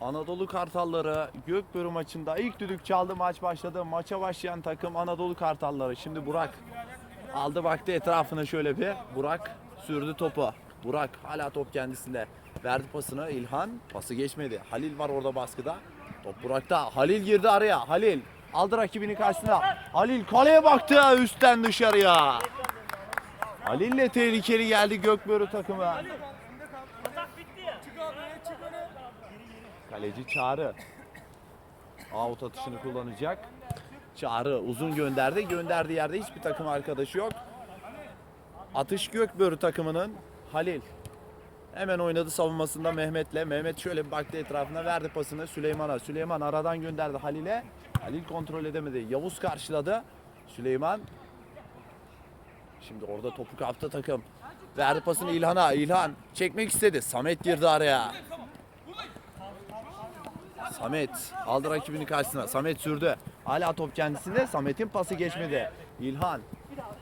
Anadolu Kartalları Gökbörü maçında ilk düdük çaldı maç başladı. Maça başlayan takım Anadolu Kartalları. Şimdi Burak aldı baktı etrafına şöyle bir. Burak sürdü topu. Burak hala top kendisinde. Verdi pasını İlhan. Pası geçmedi. Halil var orada baskıda. Top Burak'ta. Halil girdi araya. Halil aldı rakibini karşısına. Halil kaleye baktı üstten dışarıya. Halil'le tehlikeli geldi Gökbörü takımı. Kaleci Çağrı. Out atışını kullanacak. Çağrı uzun gönderdi. Gönderdiği yerde hiçbir takım arkadaşı yok. Atış Gökbörü takımının Halil. Hemen oynadı savunmasında Mehmet'le. Mehmet şöyle bir baktı etrafına verdi pasını Süleyman'a. Süleyman aradan gönderdi Halil'e. Halil kontrol edemedi. Yavuz karşıladı. Süleyman Şimdi orada topu kaptı takım. Verdi pasını İlhan'a. İlhan çekmek istedi. Samet girdi araya. Samet aldı rakibini karşısına. Samet sürdü. Hala top kendisinde. Samet'in pası geçmedi. İlhan.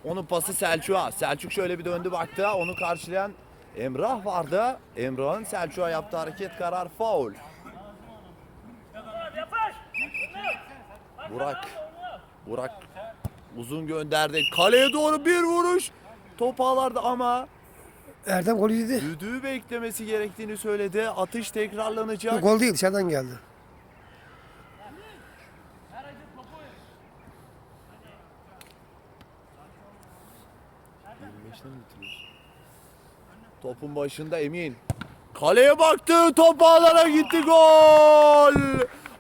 Onun pası Selçuk'a. Selçuk şöyle bir döndü baktı. Onu karşılayan Emrah vardı. Emrah'ın Selçuk'a yaptığı hareket karar faul. Burak. Burak uzun gönderdi. Kaleye doğru bir vuruş. Top ağlarda ama Erdem golü yedi. düdüğü beklemesi gerektiğini söyledi. Atış tekrarlanacak. Gol değil dışarıdan geldi. Topun başında Emin. Kaleye baktı. Top ağlara gitti. Gol.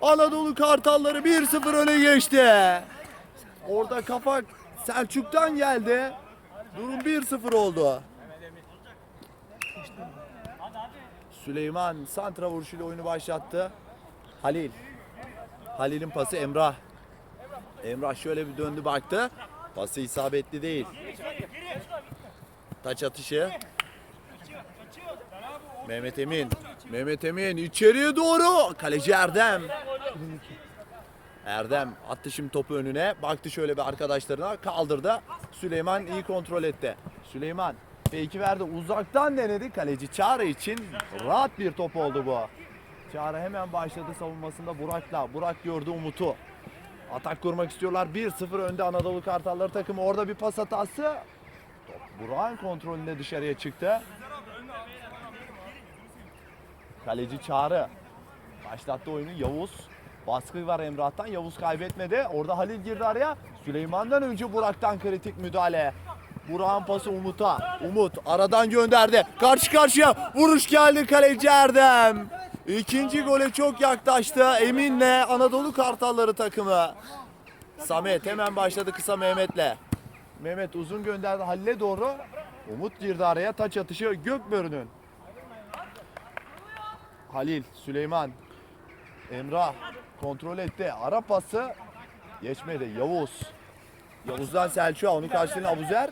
Anadolu Kartalları 1-0 öne geçti. Orada kafa Selçuk'tan geldi. Durum 1-0 oldu. Süleyman santra vuruşuyla oyunu başlattı. Halil. Halil'in pası Emrah. Emrah şöyle bir döndü baktı. Pası isabetli değil. Taç atışı. Mehmet Emin. Mehmet Emin içeriye doğru. Kaleci Erdem. Erdem attı şimdi topu önüne. Baktı şöyle bir arkadaşlarına kaldırdı. Süleyman iyi kontrol etti. Süleyman fake'i verdi. Uzaktan denedi. Kaleci Çağrı için rahat bir top oldu bu. Çağrı hemen başladı savunmasında Burak'la. Burak gördü Umut'u. Atak kurmak istiyorlar. 1-0 önde Anadolu Kartalları takımı. Orada bir pas hatası. Burak'ın kontrolünde dışarıya çıktı. Kaleci Çağrı. Başlattı oyunu Yavuz. Baskı var Emrah'tan. Yavuz kaybetmedi. Orada Halil girdi araya. Süleyman'dan önce Burak'tan kritik müdahale. Burak'ın pası Umut'a. Umut aradan gönderdi. Karşı karşıya vuruş geldi kaleci Erdem. İkinci gole çok yaklaştı. Emin'le Anadolu Kartalları takımı. Samet hemen başladı kısa Mehmet'le. Mehmet uzun gönderdi Halil'e doğru. Umut girdi araya. Taç atışı Gökbörü'nün. Halil, Süleyman, Emrah kontrol etti. Ara pası geçmedi. Yavuz. Yavuz'dan Selçuk'a onu karşılayan Abuzer.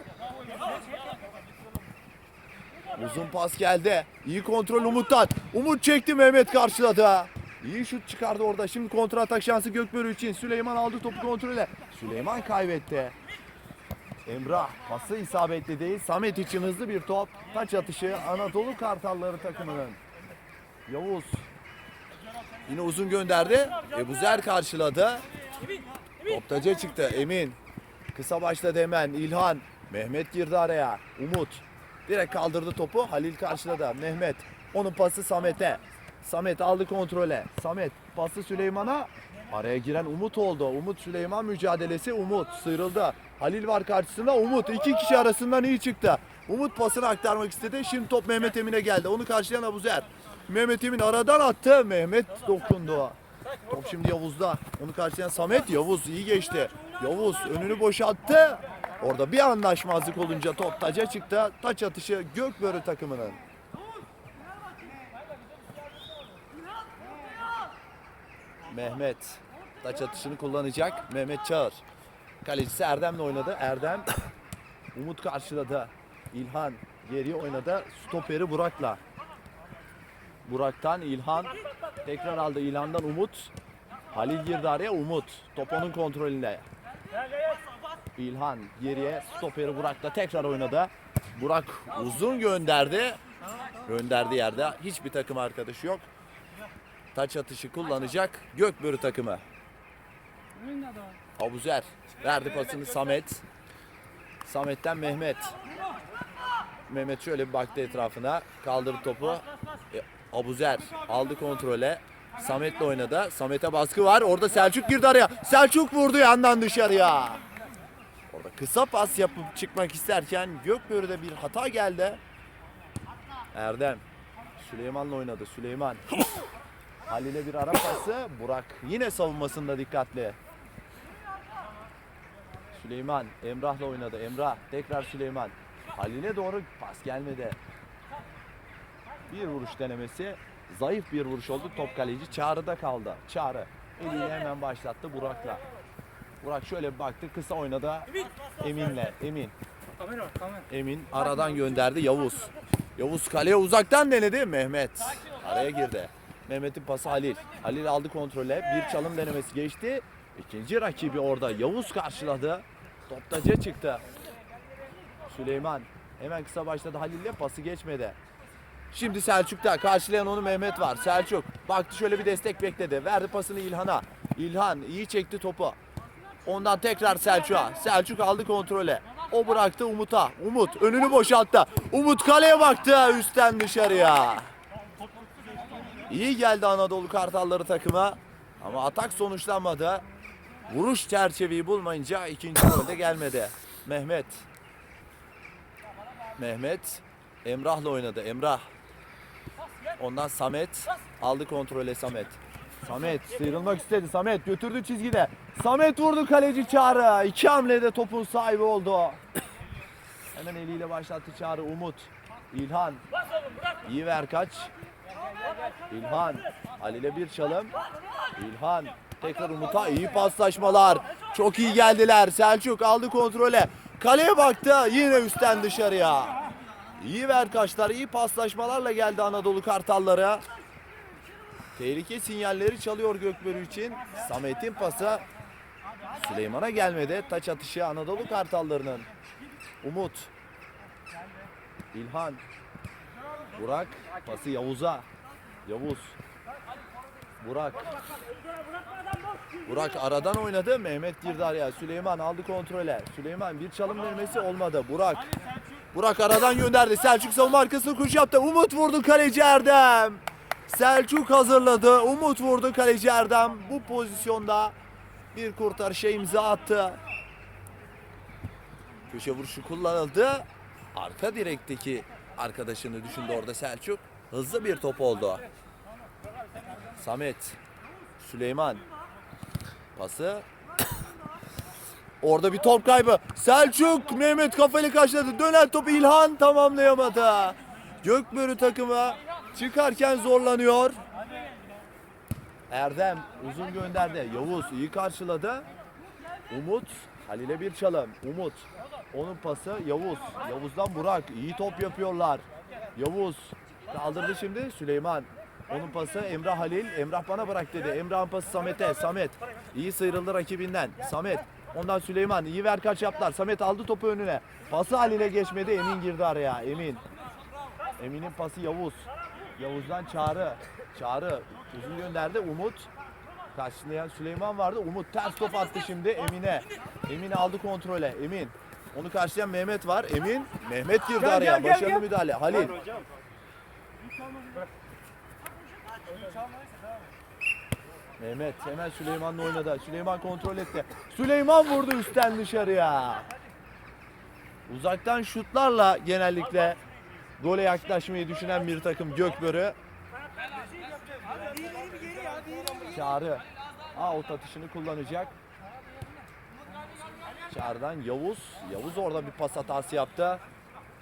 Uzun pas geldi. İyi kontrol Umut'tan. Umut çekti Mehmet karşıladı. İyi şut çıkardı orada. Şimdi kontra atak şansı Gökbörü için. Süleyman aldı topu kontrole. Süleyman kaybetti. Emrah pası isabetli değil. Samet için hızlı bir top. Taç atışı Anadolu Kartalları takımının. Yavuz. Yine uzun gönderdi. Ebuzer karşıladı. Top taca çıktı. Emin. Kısa başladı hemen. İlhan. Mehmet girdi araya. Umut. Direkt kaldırdı topu. Halil karşıladı. Mehmet. Onun pası Samet'e. Samet aldı kontrole. Samet pası Süleyman'a. Araya giren Umut oldu. Umut Süleyman mücadelesi. Umut sıyrıldı. Halil var karşısında. Umut iki kişi arasından iyi çıktı. Umut pasını aktarmak istedi. Şimdi top Mehmet Emin'e geldi. Onu karşılayan Abuzer. Mehmet Emin aradan attı. Mehmet dokundu. Top şimdi Yavuz'da. Onu karşılayan Samet. Yavuz iyi geçti. Yavuz önünü boşalttı. Orada bir anlaşmazlık olunca top taca çıktı. Taç atışı Gökbörü takımının. Mehmet taç atışını kullanacak. Mehmet Çağır. Kalecisi Erdem'le oynadı. Erdem Umut karşıladı. İlhan geriye oynadı. Stoperi Burak'la. Burak'tan İlhan tekrar aldı İlhan'dan Umut. Halil girdi araya Umut. Top onun kontrolünde. İlhan geriye stoperi Burak'la tekrar oynadı. Burak uzun gönderdi. Gönderdiği yerde hiçbir takım arkadaşı yok. taç atışı kullanacak Gökbörü takımı. Abuzer verdi pasını Samet. Samet'ten Mehmet. Mehmet şöyle bir baktı etrafına. Kaldırdı topu. E, Abuzer aldı kontrole. Samet'le oynadı. Samet'e baskı var. Orada Selçuk girdi araya. Selçuk vurdu yandan dışarıya. Orada kısa pas yapıp çıkmak isterken Gökbörü'de bir hata geldi. Erdem. Süleyman'la oynadı. Süleyman. Halil'e bir ara pası. Burak yine savunmasında dikkatli. Süleyman Emrah'la oynadı. Emrah tekrar Süleyman. Halil'e doğru pas gelmedi. Bir vuruş denemesi. Zayıf bir vuruş oldu. Top kaleci Çağrı'da kaldı. Çağrı eliyle hemen başlattı Burak'la. Burak şöyle bir baktı. Kısa oynadı. Emin'le. Emin. Emin aradan gönderdi Yavuz. Yavuz kaleye uzaktan denedi Mehmet. Araya girdi. Mehmet'in pası Halil. Halil aldı kontrole. Bir çalım denemesi geçti. İkinci rakibi orada Yavuz karşıladı. Top taca çıktı. Süleyman hemen kısa başladı Halil'le pası geçmedi. Şimdi Selçuk'ta karşılayan onu Mehmet var. Selçuk baktı şöyle bir destek bekledi. Verdi pasını İlhan'a. İlhan iyi çekti topu. Ondan tekrar Selçuk'a. Selçuk aldı kontrole. O bıraktı Umut'a. Umut önünü boşalttı. Umut kaleye baktı üstten dışarıya. İyi geldi Anadolu Kartalları takıma. Ama atak sonuçlanmadı. Vuruş çerçeveyi bulmayınca ikinci golde gelmedi. Mehmet. Mehmet Emrah'la oynadı. Emrah. Ondan Samet aldı kontrole Samet. Samet sıyrılmak istedi. Samet götürdü çizgide. Samet vurdu kaleci Çağrı. İki hamlede topun sahibi oldu. Hemen eliyle başlattı Çağrı. Umut. İlhan. İyi ver kaç. İlhan. Halil'e bir çalım. İlhan. Tekrar Umut'a iyi paslaşmalar. Çok iyi geldiler. Selçuk aldı kontrole. Kaleye baktı. Yine üstten dışarıya. İyi ver kaçlar. iyi paslaşmalarla geldi Anadolu Kartalları. Tehlike sinyalleri çalıyor Gökbörü için. Samet'in pası Süleyman'a gelmedi. Taç atışı Anadolu Kartallarının. Umut. İlhan. Burak. Pası Yavuz'a. Yavuz. Burak. Burak aradan oynadı. Mehmet girdi araya. Süleyman aldı kontrole. Süleyman bir çalım vermesi olmadı. Burak. Burak aradan gönderdi. Selçuk savunma arkasını kuş yaptı. Umut vurdu kaleci Erdem. Selçuk hazırladı. Umut vurdu kaleci Erdem. Bu pozisyonda bir kurtarışa imza attı. Köşe vuruşu kullanıldı. Arka direkteki arkadaşını düşündü orada Selçuk. Hızlı bir top oldu. Samet. Süleyman. Pası. Orada bir top kaybı. Selçuk Mehmet kafayla karşıladı. Dönen topu İlhan tamamlayamadı. Gökbörü takımı çıkarken zorlanıyor. Erdem uzun gönderdi. Yavuz iyi karşıladı. Umut Halil'e bir çalım. Umut onun pası Yavuz. Yavuz'dan Burak iyi top yapıyorlar. Yavuz kaldırdı şimdi Süleyman. Onun pası Emrah Halil. Emrah bana bırak dedi. Emrah'ın pası Samet'e. Samet iyi sıyrıldı rakibinden. Samet ondan Süleyman iyi ver kaç yaptılar. Samet aldı topu önüne. Pası Halil'e geçmedi. Emin girdi araya. Emin. Emin'in pası Yavuz. Yavuz'dan Çağrı. Çağrı uzun gönderdi. Umut. Karşılayan Süleyman vardı. Umut ters top attı şimdi Emin'e. Emin aldı kontrole. Emin. Onu karşılayan Mehmet var. Emin. Mehmet girdi araya. Başarılı müdahale. Halil. Mehmet hemen Süleyman'la oynadı. Süleyman kontrol etti. Süleyman vurdu üstten dışarıya. Uzaktan şutlarla genellikle gole yaklaşmayı düşünen bir takım Gökbörü. Çağrı out atışını kullanacak. Çağrı'dan Yavuz. Yavuz orada bir pas hatası yaptı.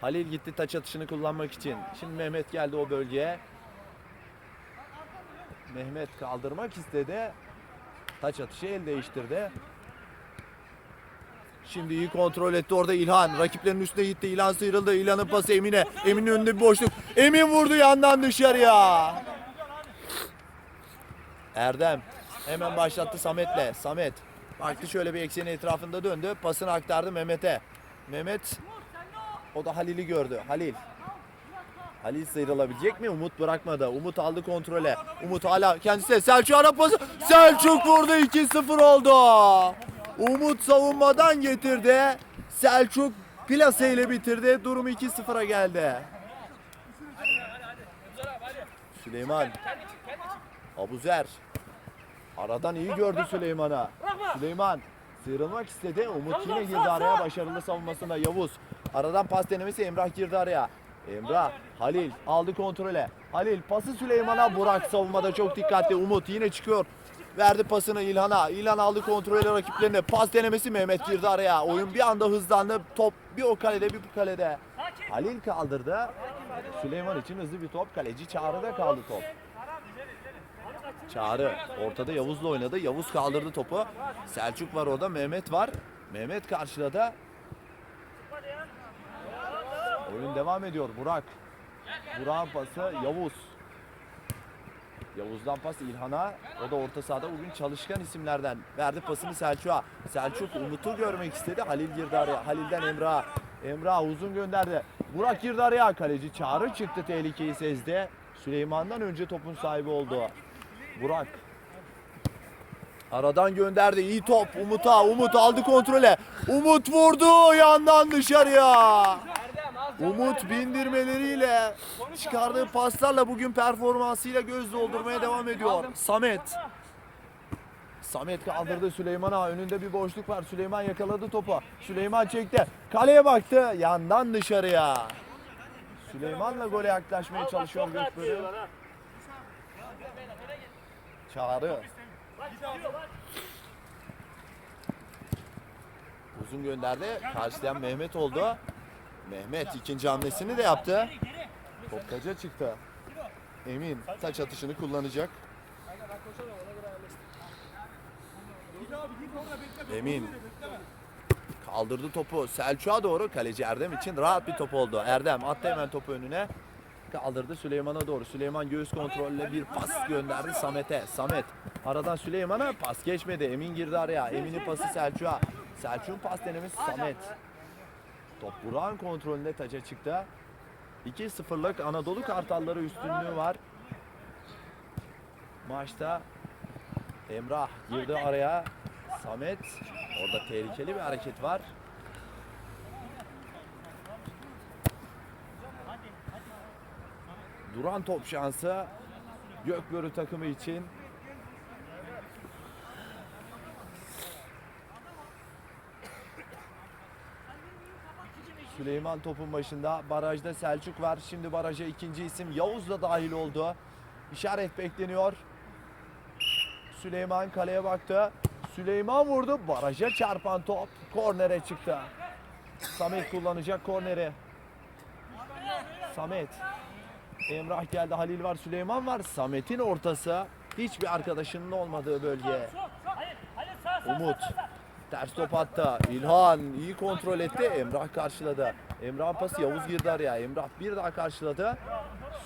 Halil gitti taç atışını kullanmak için. Şimdi Mehmet geldi o bölgeye. Mehmet kaldırmak istedi. Taç atışı el değiştirdi. Şimdi iyi kontrol etti orada İlhan. Rakiplerin üstüne gitti. İlhan sıyrıldı. İlhan'ın pası Emin'e. Emin'in önünde bir boşluk. Emin vurdu yandan dışarıya. Erdem hemen başlattı Samet'le. Samet baktı şöyle bir ekseni etrafında döndü. Pasını aktardı Mehmet'e. Mehmet o da Halil'i gördü. Halil. Halil sıyrılabilecek mi? Umut bırakmadı. Umut aldı kontrole. Umut hala kendisi. Selçuk ara pası. Selçuk vurdu 2-0 oldu. Umut savunmadan getirdi. Selçuk plase ile bitirdi. Durum 2-0'a geldi. Süleyman. Abuzer. Aradan iyi gördü Süleyman'a. Süleyman sıyrılmak istedi. Umut yine girdi araya. Başarılı savunmasında Yavuz. Aradan pas denemesi Emrah girdi araya. Emrah, Halil aldı kontrole. Halil pası Süleyman'a. Burak savunmada çok dikkatli. Umut yine çıkıyor. Verdi pasını İlhan'a. İlhan aldı kontrolü rakiplerine. Pas denemesi Mehmet girdi araya. Oyun bir anda hızlandı. Top bir o kalede bir bu kalede. Halil kaldırdı. Süleyman için hızlı bir top. Kaleci Çağrı'da kaldı top. Çağrı ortada Yavuz'la oynadı. Yavuz kaldırdı topu. Selçuk var orada. Mehmet var. Mehmet karşıladı. Oyun devam ediyor. Burak. Burak'ın pası Yavuz. Yavuz'dan pas İlhan'a. O da orta sahada bugün çalışkan isimlerden. Verdi pasını Selçuk'a. Selçuk Umut'u görmek istedi. Halil girdi araya. Halil'den Emrah. Emrah uzun gönderdi. Burak girdi araya. Kaleci Çağrı çıktı tehlikeyi sezdi. Süleyman'dan önce topun sahibi oldu. Burak. Aradan gönderdi. İyi top Umut'a. Umut aldı kontrole. Umut vurdu yandan dışarıya. Umut bindirmeleriyle çıkardığı paslarla bugün performansıyla göz doldurmaya devam ediyor. Samet. Samet kaldırdı Süleyman'a. Önünde bir boşluk var. Süleyman yakaladı topu. Süleyman çekti. Kaleye baktı. Yandan dışarıya. Süleyman'la gole yaklaşmaya çalışıyor Gökbörü. Çağrı. Uzun gönderdi. Karşılayan Mehmet oldu. Mehmet ikinci hamlesini de yaptı. Top çıktı. Emin taç atışını kullanacak. Emin kaldırdı topu Selçuk'a doğru. Kaleci Erdem için rahat bir top oldu. Erdem attı hemen topu önüne. Kaldırdı Süleyman'a doğru. Süleyman göğüs kontrolüyle bir pas gönderdi Samet'e. Samet aradan Süleyman'a pas geçmedi. Emin girdi araya. Emin'in pası Selçuk'a. Selçuk'un pas denemesi Samet. Top Burak'ın kontrolünde taça çıktı. 2-0'lık Anadolu Kartalları üstünlüğü var. Maçta Emrah girdi araya. Samet orada tehlikeli bir hareket var. Duran top şansı Gökbörü takımı için. Süleyman topun başında. Barajda Selçuk var. Şimdi baraja ikinci isim Yavuz da dahil oldu. İşaret bekleniyor. Süleyman kaleye baktı. Süleyman vurdu. Baraja çarpan top kornere çıktı. Samet kullanacak korneri. Samet. Emrah geldi. Halil var. Süleyman var. Samet'in ortası. Hiçbir arkadaşının olmadığı bölge. Umut. Ters top attı. İlhan iyi kontrol etti. Emrah karşıladı. Emrah pası Yavuz girdi araya. Emrah bir daha karşıladı.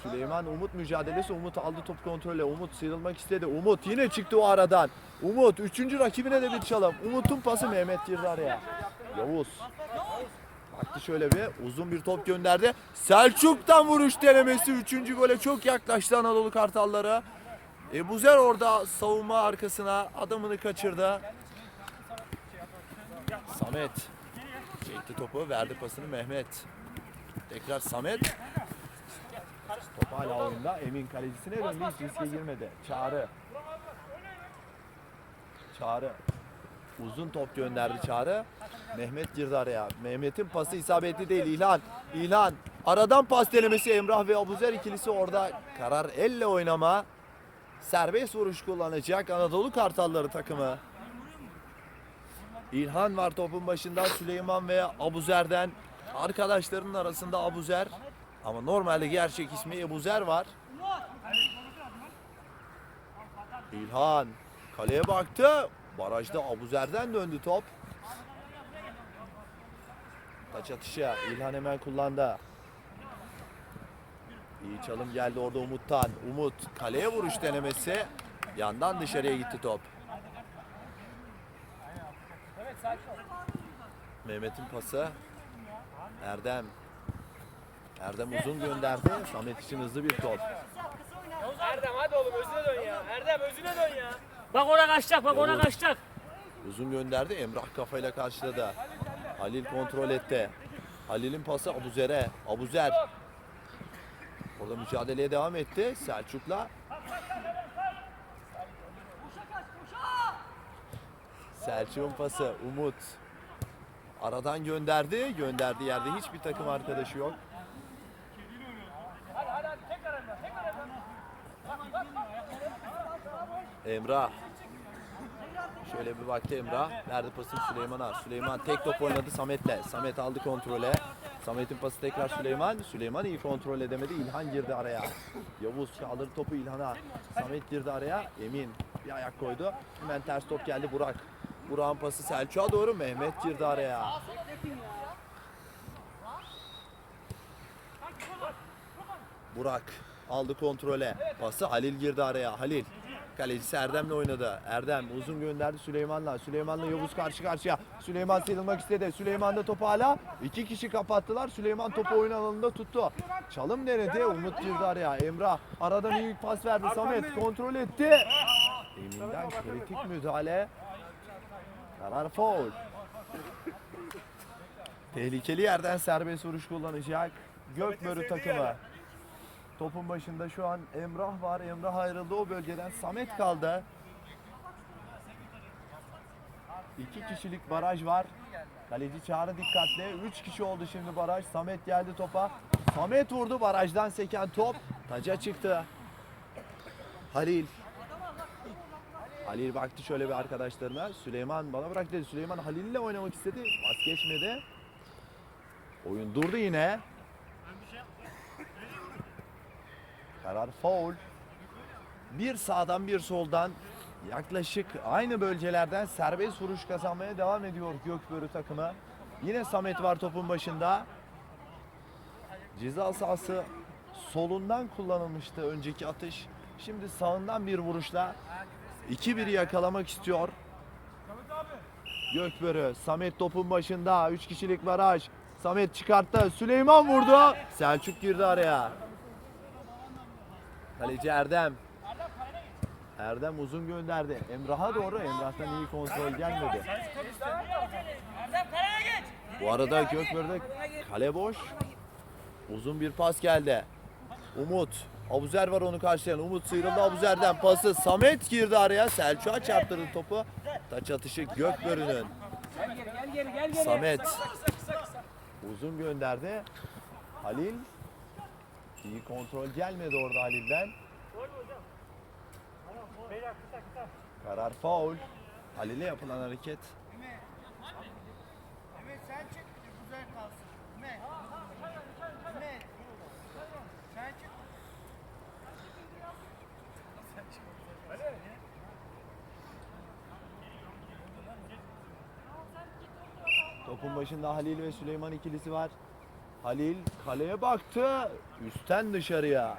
Süleyman Umut mücadelesi. Umut aldı top kontrolü. Umut sıyrılmak istedi. Umut yine çıktı o aradan. Umut üçüncü rakibine de bir çalım. Umut'un pası Mehmet girdi araya. Yavuz. Baktı şöyle bir uzun bir top gönderdi. Selçuk'tan vuruş denemesi. Üçüncü gole çok yaklaştı Anadolu Kartalları. Ebuzer orada savunma arkasına adamını kaçırdı. Samet çekti topu verdi pasını Mehmet. Tekrar Samet. Top hala oyunda. Emin kalecisine döndü. Hiç riske girmedi. Çağrı. Çağrı. Uzun top gönderdi Çağrı. Mehmet girdi araya. Mehmet'in pası isabetli değil. İlhan. İlhan. Aradan pas denemesi Emrah ve Abuzer ikilisi orada. Karar elle oynama. Serbest vuruş kullanacak Anadolu Kartalları takımı. İlhan var topun başında Süleyman ve Abuzer'den. Arkadaşlarının arasında Abuzer. Ama normalde gerçek ismi Ebuzer var. İlhan kaleye baktı. Barajda Abuzer'den döndü top. Taç atışı İlhan hemen kullandı. İyi çalım geldi orada Umut'tan. Umut kaleye vuruş denemesi. Yandan dışarıya gitti top. Mehmet'in pası. Erdem. Erdem uzun gönderdi. Samet için hızlı bir top. Erdem hadi oğlum özüne dön ya. Erdem özüne dön ya. Bak ona kaçacak bak ona Yavuz. kaçacak. Uzun gönderdi. Emrah kafayla karşıladı. Halil kontrol etti. Halil'in pası Abuzer'e. Abuzer. Orada mücadeleye devam etti. Selçuk'la. Selçuk'un pası Umut. Aradan gönderdi. Gönderdiği yerde hiçbir takım arkadaşı yok. Emrah. Şöyle bir baktı Emrah. Verdi pasını Süleyman'a. Süleyman tek top oynadı Samet'le. Samet aldı kontrole. Samet'in pası tekrar Süleyman. Süleyman iyi kontrol edemedi. İlhan girdi araya. Yavuz kaldırdı topu İlhan'a. Samet girdi araya. Emin bir ayak koydu. Hemen ters top geldi Burak. Burak'ın pası Selçuk'a doğru. Mehmet girdi araya. Burak aldı kontrole. Pası Halil girdi araya. Halil. Kalecisi Erdem'le oynadı. Erdem uzun gönderdi Süleyman'la. Süleyman'la Yavuz karşı karşıya. Süleyman sıyrılmak istedi. Süleyman da topu hala. iki kişi kapattılar. Süleyman topu oyun alanında tuttu. Çalım denedi. Umut girdi araya. Emrah aradan iyi pas verdi. Samet kontrol etti. Emin'den kritik müdahale. Karar foul. Tehlikeli yerden serbest vuruş kullanacak. Gökbörü takımı. Topun başında şu an Emrah var. Emrah ayrıldı o bölgeden. Samet kaldı. İki kişilik baraj var. Kaleci Çağrı dikkatli. Üç kişi oldu şimdi baraj. Samet geldi topa. Samet vurdu. Barajdan seken top. Taca çıktı. Halil. Halil baktı şöyle bir arkadaşlarına. Süleyman bana bırak dedi. Süleyman Halil'le oynamak istedi. Pas geçmedi. Oyun durdu yine. Karar foul. Bir sağdan bir soldan yaklaşık aynı bölgelerden serbest vuruş kazanmaya devam ediyor Gökbörü takımı. Yine Samet var topun başında. Ceza sahası solundan kullanılmıştı önceki atış. Şimdi sağından bir vuruşla 2-1'i yakalamak istiyor. Gökbörü Samet topun başında 3 kişilik baraj. Samet çıkarttı. Süleyman vurdu. Selçuk girdi araya. Kaleci Erdem. Erdem uzun gönderdi. Emrah'a doğru. Emrah'tan iyi kontrol gelmedi. Bu arada Gökbörü'de kale boş. Uzun bir pas geldi. Umut. Abuzer var onu karşılayan. Umut sıyrıldı Abuzer'den. Pası Samet girdi araya. Selçuk'a çarptırdı topu. Taç atışı Gökbörü'nün. Samet. Uzun gönderdi. Halil. İyi kontrol gelmedi orada Halil'den. Karar faul. Halil'e yapılan hareket. Mehmet sen çık güzel kalsın. Mehmet. Mehmet. Sen çık. Topun başında Halil ve Süleyman ikilisi var. Halil kaleye baktı. Üstten dışarıya.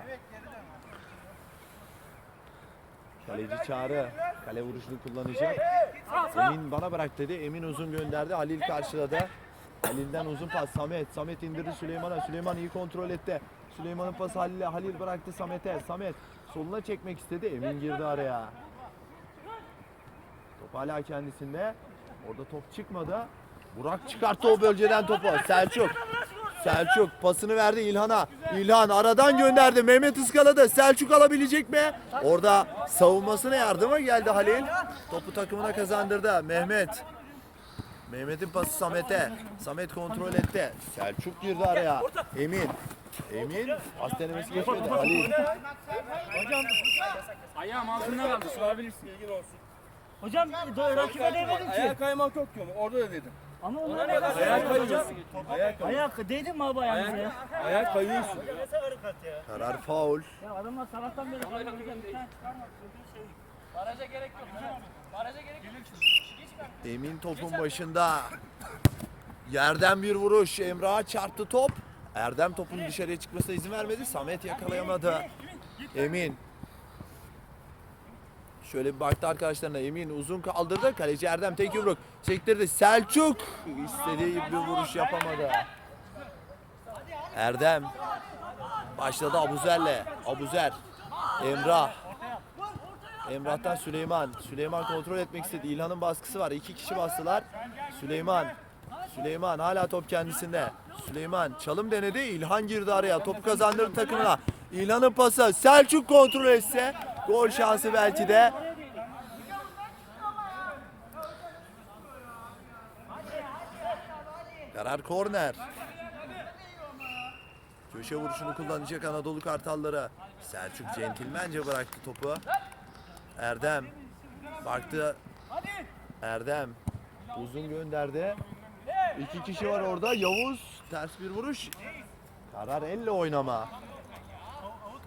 Kaleci Çağrı kale vuruşunu kullanacak. Emin bana bırak dedi. Emin uzun gönderdi. Halil karşıladı. Halil'den uzun pas Samet. Samet indirdi Süleyman'a. Süleyman iyi kontrol etti. Süleyman'ın pası Halil'e. Halil bıraktı Samet'e. Samet soluna çekmek istedi. Emin girdi araya. Top hala kendisinde. Orada top çıkmadı. Burak çıkarttı o bölgeden topu. Selçuk. Selçuk pasını verdi İlhan'a. İlhan aradan gönderdi. Mehmet ıskaladı. Selçuk alabilecek mi? Orada savunmasına yardıma geldi Halil. Topu takımına kazandırdı. Mehmet. Mehmet'in pası Samet'e. Samet kontrol etti. Selçuk girdi araya. Emin. Emin. Pas denemesi geçmedi. Halil. Ayağım altında kaldı sorabilirsin. Hocam rakibe değmedin ki. Ayak kaymak yok onu. Orada da dedim. Ama onlar ne kadar Ayak hocam? kayıyorsun. Ayak kayıyorsun. Ayak değdin mi abi ayağınıza ya? Ayak kayıyorsun. Karar faul. Ya adamlar sabahtan beri hocam bir tane çıkarmak. Baraja gerek yok. Baraja gerek yok. Emin topun başında. Yerden bir vuruş. Emrah'a çarptı top. Erdem topun dışarıya çıkmasına izin vermedi. Samet yakalayamadı. Emin. Şöyle bir baktı arkadaşlarına. Emin uzun kaldırdı. Kaleci Erdem tek yumruk. Çektirdi. Selçuk istediği bir vuruş yapamadı. Erdem Başladı Abuzer'le. Abuzer. Emrah. Emrah'tan Süleyman. Süleyman kontrol etmek istedi. İlhan'ın baskısı var. İki kişi bastılar. Süleyman. Süleyman hala top kendisinde. Süleyman çalım denedi. İlhan girdi araya. Topu kazandırdı takımına. İlhan'ın pası. Selçuk kontrol etse. Gol şansı belki de. Karar korner. Köşe vuruşunu kullanacak Anadolu Kartalları. Selçuk centilmence bıraktı topu. Erdem baktı. Erdem uzun gönderdi. İki kişi var orada. Yavuz ters bir vuruş. Karar elle oynama.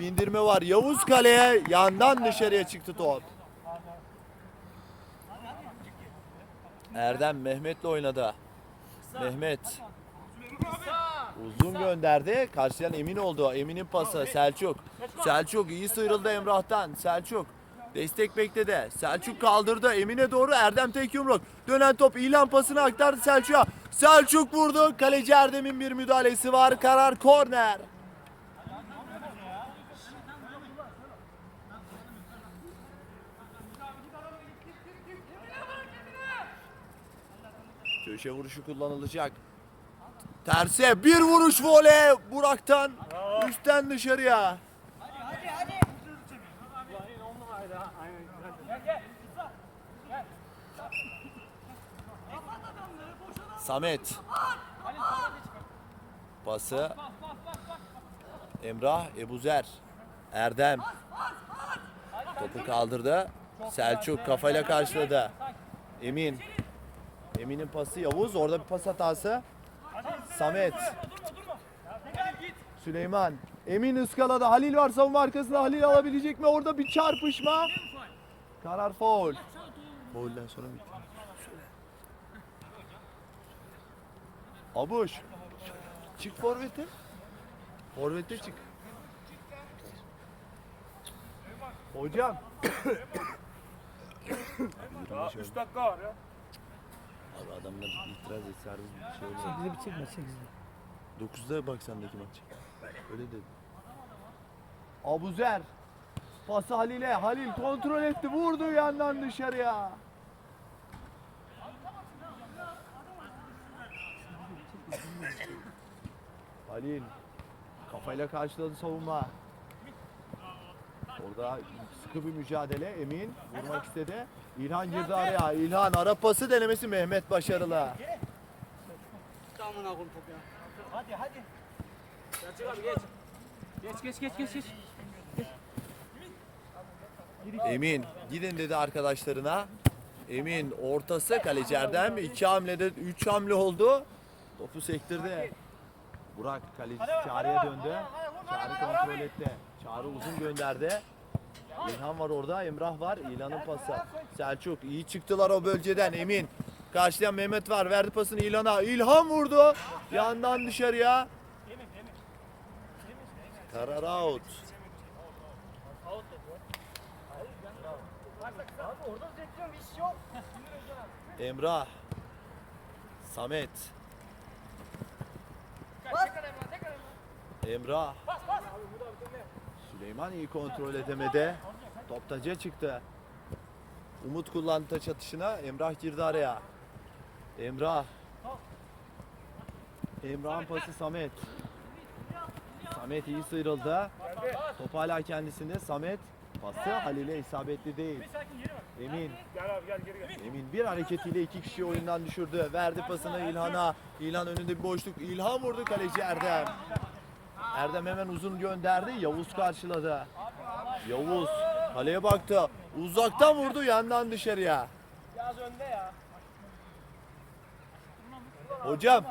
Bindirme var. Yavuz kaleye yandan dışarıya çıktı top. Erdem Mehmet'le oynadı. Mehmet. Uzun gönderdi. Karşılayan Emin oldu. Emin'in pası Selçuk. Selçuk iyi sıyrıldı Emrah'tan. Selçuk destek bekledi. Selçuk kaldırdı. Emin'e doğru Erdem tek yumruk. Dönen top İlhan pasını aktardı Selçuk'a. Selçuk vurdu. Kaleci Erdem'in bir müdahalesi var. Karar korner. Köşe vuruşu kullanılacak. Terse bir vuruş voley Burak'tan üstten dışarıya. Samet. Pası. Emrah, Ebuzer. Erdem. Topu kaldırdı. Selçuk kafayla karşıladı. Emin. Emin'in pası Yavuz. Orada bir pas hatası. Samet. Süleyman. Emin ıskaladı. Halil var savunma arkasında. Halil alabilecek mi? Orada bir çarpışma. Karar foul. Foul'den sonra bitti. Abuş. Çık forvete. Forvete çık. Hocam. Daha 3 dakika var ya. Abi adamlar itiraz et servis bir şey oldu. 8'de bitecek maç 8'de. 9'da bak sendeki maç. Öyle dedi. Abuzer. Pası Halil'e. Halil kontrol etti. Vurdu yandan dışarıya. Halil. Kafayla karşıladı savunma. Orada sıkı bir mücadele. Emin vurmak istedi. İlhan girdi araya. İlhan ara pası denemesi Mehmet başarılı. Amına koyayım top ya. Hadi hadi. Gerçek abi geç. Geç geç geç geç geç. Emin gidin dedi arkadaşlarına. Emin ortası kaleci Erdem iki hamlede üç hamle oldu. Topu sektirdi. Burak kaleci Çağrı'ya döndü. Çağrı kontrol etti. Çağrı uzun gönderdi. İlhan var orada, Emrah var. İlhan'ın pası. Selçuk iyi çıktılar o bölgeden. Emin. Karşılayan Mehmet var. Verdi pasını İlhan'a. İlhan vurdu. Yandan dışarıya. Karar out. Emrah. Samet. Emrah. Süleyman iyi kontrol edemedi. Top taca çıktı. Umut kullandı taç atışına. Emrah girdi araya. Emrah. Emrah'ın pası Samet. Samet iyi sıyrıldı. Top hala kendisinde. Samet pası Halil'e isabetli değil. Emin. Emin bir hareketiyle iki kişiyi oyundan düşürdü. Verdi pasını İlhan'a. İlhan önünde bir boşluk. İlhan vurdu kaleci Erdem. Erdem hemen uzun gönderdi. Yavuz karşıladı. Yavuz kaleye baktı. Uzaktan vurdu yandan dışarıya. Biraz önde ya. Hocam.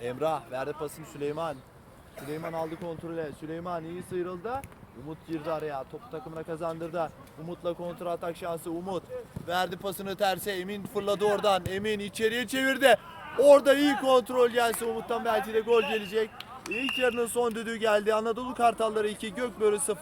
Emrah verdi pasını Süleyman. Süleyman aldı kontrole. Süleyman iyi sıyrıldı. Umut girdi araya. Topu takımına kazandırdı. Umut'la kontra atak şansı. Umut verdi pasını terse. Emin fırladı oradan. Emin içeriye çevirdi. Orada iyi kontrol gelse Umut'tan belki de gol gelecek. İlk yarının son düdüğü geldi. Anadolu Kartalları 2, Gökbörü 0.